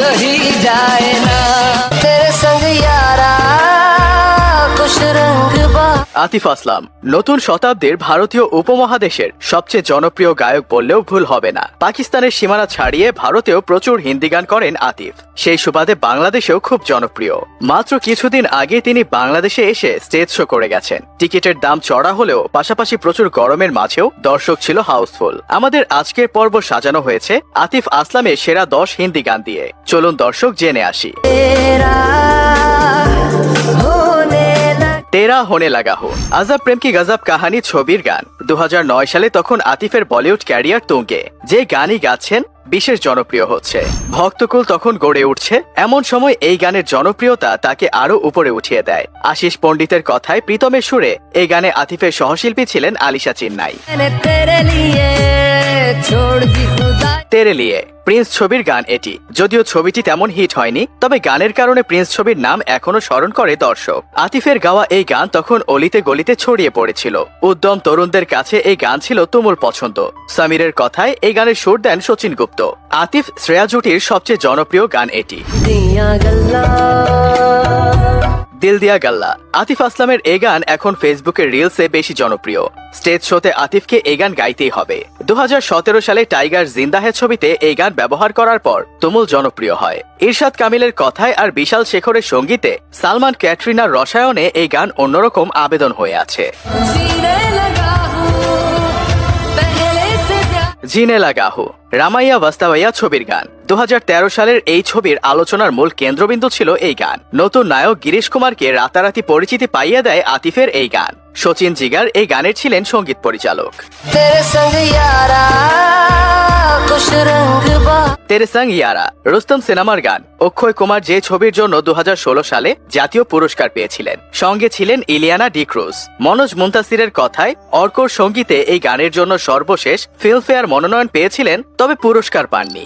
सही जाए ना আতিফ আসলাম। নতুন শতাব্দীর ভারতীয় উপমহাদেশের সবচেয়ে জনপ্রিয় গায়ক বললেও ভুল হবে না। পাকিস্তানের সীমানা ছাড়িয়ে ভারতেও প্রচুর হিন্দি গান করেন আতিফ। সেই সুবাদে বাংলাদেশেও খুব জনপ্রিয়। মাত্র কিছুদিন আগে তিনি বাংলাদেশে এসে স্টেজ শো করে গেছেন। টিকিটের দাম চড়া হলেও পাশাপাশি প্রচুর গরমের মাঝেও দর্শক ছিল হাউসফুল। আমাদের আজকের পর্ব সাজানো হয়েছে আতিফ আসলামের সেরা দশ হিন্দি গান দিয়ে। চলুন দর্শক জেনে আসি। তেরা হোনে লাগা হো। আজাব প্রেম কি গজব কাহানি ছবির গান। দু সালে তখন আতিফের বলিউড ক্যারিয়ার তুঙ্গে। যে গানই গাচ্ছেন, বিশেষ জনপ্রিয় হচ্ছে। ভক্তকুল তখন গড়ে উঠছে। এমন সময় এই গানের জনপ্রিয়তা তাকে আরও উপরে উঠিয়ে দেয়। আশিস পণ্ডিতের কথায় প্রীতমের সুরে এই গানে আতিফের সহশিল্পী ছিলেন আলিশা চিন্নাই। তেরে লিয়ে প্রিন্স ছবির গান এটি। যদিও ছবিটি তেমন হিট হয়নি তবে গানের কারণে প্রিন্স ছবির নাম এখনও স্মরণ করে দর্শক। আতিফের গাওয়া এই গান তখন অলিতে গলিতে ছড়িয়ে পড়েছিল। উদ্যম তরুণদের কাছে এই গান ছিল তুমুল পছন্দ। সামিরের কথায় এই গানের সুর দেন সচিন গুপ্ত। আতিফ শ্রেয়া জুটির সবচেয়ে জনপ্রিয় গান এটি। দিল দিয়া গাল্লা। আতিফ আসলামের এ গান এখন ফেসবুকের রিলসে বেশি জনপ্রিয়। স্টেজ শোতে আতিফকে এই গান গাইতেই হবে। দু হাজার সতেরো সালে টাইগার জিন্দাহে ছবিতে এই গান ব্যবহার করার পর তুমুল জনপ্রিয় হয়। ইরশাদ কামিলের কথায় আর বিশাল শেখরের সঙ্গীতে সালমান ক্যাটরিনার রসায়নে এই গান অন্যরকম আবেদন হয়ে আছে। জিনে লাগাহু রামাইয়া বাস্তাবাইয়া ছবির গান। দু হাজার তেরো সালের এই ছবির আলোচনার মূল কেন্দ্রবিন্দু ছিল এই গান। নতুন নায়ক গিরিশ কুমারকে রাতারাতি পরিচিতি পাইয়ে দেয় আতিফের এই গান। সচিন জিগার এই গানের ছিলেন সংগীত পরিচালক। তেরে সাং ইয়ারা রুস্তম সিনেমার গান অক্ষয় কুমার যে ছবির জন্য দু হাজার ষোলো সালে জাতীয় পুরস্কার পেয়েছিলেন। সঙ্গে ছিলেন ইলিয়ানা ডিক্রুজ মনোজ মুন্তাসিরের কথায় অর্কর সঙ্গীতে এই গানের জন্য সর্বশেষ ফিল্মফেয়ার মনোনয়ন পেয়েছিলেন তবে পুরস্কার পাননি।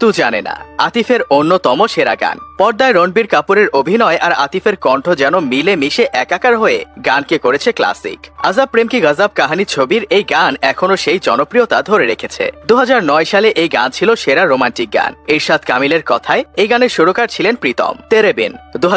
তু জানে না আতিফের অন্যতম সেরা গান। পর্দায় রণবীর কাপুরের অভিনয় আর আতিফের কণ্ঠ যেন মিলে মিশে একাকার হয়ে গানকে করেছে ক্লাসিক। আজাব প্রেম কি গজব কাহানি ছবির এই গান এখনও সেই জনপ্রিয়তা ধরে রেখেছে। দু সালে এই গান ছিল সেরা রোমান্টিক গান। এরশাদ কামিলের কথায় এই গানের সুরকার ছিলেন প্রীতম। তেরেবিন দু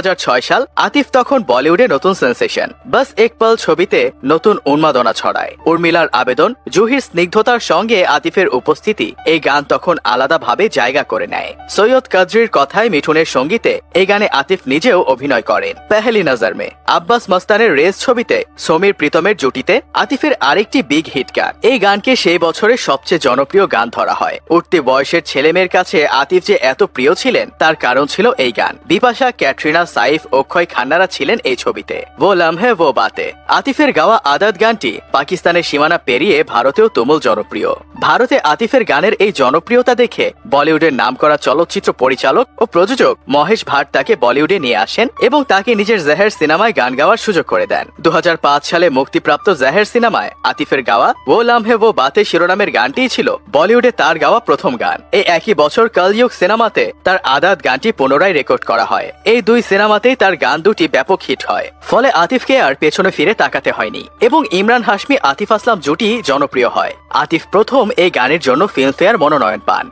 সাল আতিফ তখন বলিউডে নতুন সেন্সেশন। বাস এক পল ছবিতে নতুন উন্মাদনা ছড়ায়। উর্মিলার আবেদন, জুহির স্নিগ্ধতার সঙ্গে আতিফের উপস্থিতি এই গান তখন আলাদাভাবে জায়গা করে নেয়। সৈয়দ কাজরির কথায় মিঠুনের সঙ্গীতে এই গানে আতিফ নিজেও অভিনয় করেন। পেহেলি নজর মে আব্বাস মস্তানের রেস ছবিতে সমীর প্রীতমের জুটিতে আতিফের আরেকটি বিগ হিট গান। এই গানকে সেই বছরের সবচেয়ে জনপ্রিয় গান ধরা হয়। উঠতি বয়সের ছেলেমেয়ের কাছে আতিফ যে এত প্রিয় ছিলেন, তার কারণ ছিল এই গান। বিপাশা, ক্যাটরিনা, সাইফ, অক্ষয় খান্নারা ছিলেন এই ছবিতে। ও লামহে ও বাতে। আতিফের গাওয়া আদাত গানটি পাকিস্তানের সীমানা পেরিয়ে ভারতেও তুমুল জনপ্রিয়। ভারতে আতিফের গানের এই জনপ্রিয়তা দেখে বলিউডের নামকরা চলচ্চিত্র পরিচালক ও প্রযোজক মহেশ ভাট তাকে বলিউডে নিয়ে আসেন এবং তাকে নিজের জাহের সিনেমায় গান গাওয়ার সুযোগ করে দেন। দু হাজার পাঁচ সালে মুক্তিপ্রাপ্ত জাহের সিনেমায় আতিফের গাওয়া ও লামহে ও বাতে শিরোনামের গানটিই ছিল বলিউডে তার গাওয়া প্রথম গান। এই একই বছর কলযুগ সিনেমাতে তার আদাত গানটি পুনরায় রেকর্ড করা হয়। এই দুই সিনেমাতেই তার গান দুটি ব্যাপক হিট হয়। ফলে আতিফকে আর পেছনে ফিরে তাকাতে হয়নি এবং ইমরান হাসমি আতিফ আসলাম জুটি জনপ্রিয় হয়। আতিফ প্রথম এই গানের জন্য ফিল্মফেয়ার মনোনয়ন পান।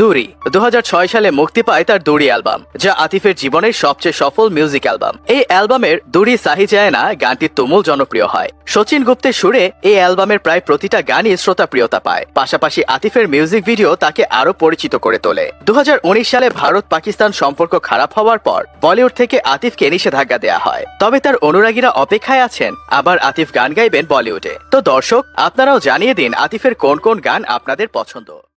দুরি। দু হাজার ছয় সালে মুক্তি পায় তার দুরি অ্যালবাম, যা আতিফের জীবনের সবচেয়ে সফল মিউজিক অ্যালবাম। এই অ্যালবামের দুরি সাহি যায় না, গানটি তুমুল জনপ্রিয় হয়। সচিন গুপ্তের সুরে এই অ্যালবামের প্রায় প্রতিটা গানই শ্রোতা প্রিয়তা পায়। পাশাপাশি আতিফের মিউজিক ভিডিও তাকে আরও পরিচিত করে তোলে। দু হাজার উনিশ সালে ভারত পাকিস্তান সম্পর্ক খারাপ হওয়ার পর বলিউড থেকে আতিফকে নিষেধাজ্ঞা দেওয়া হয়। তবে তার অনুরাগীরা অপেক্ষায় আছেন, আবার আতিফ গান গাইবেন বলিউডে। তো দর্শক, আপনারাও জানিয়ে দিন আতিফের কোন কোন গান আপনাদের পছন্দ।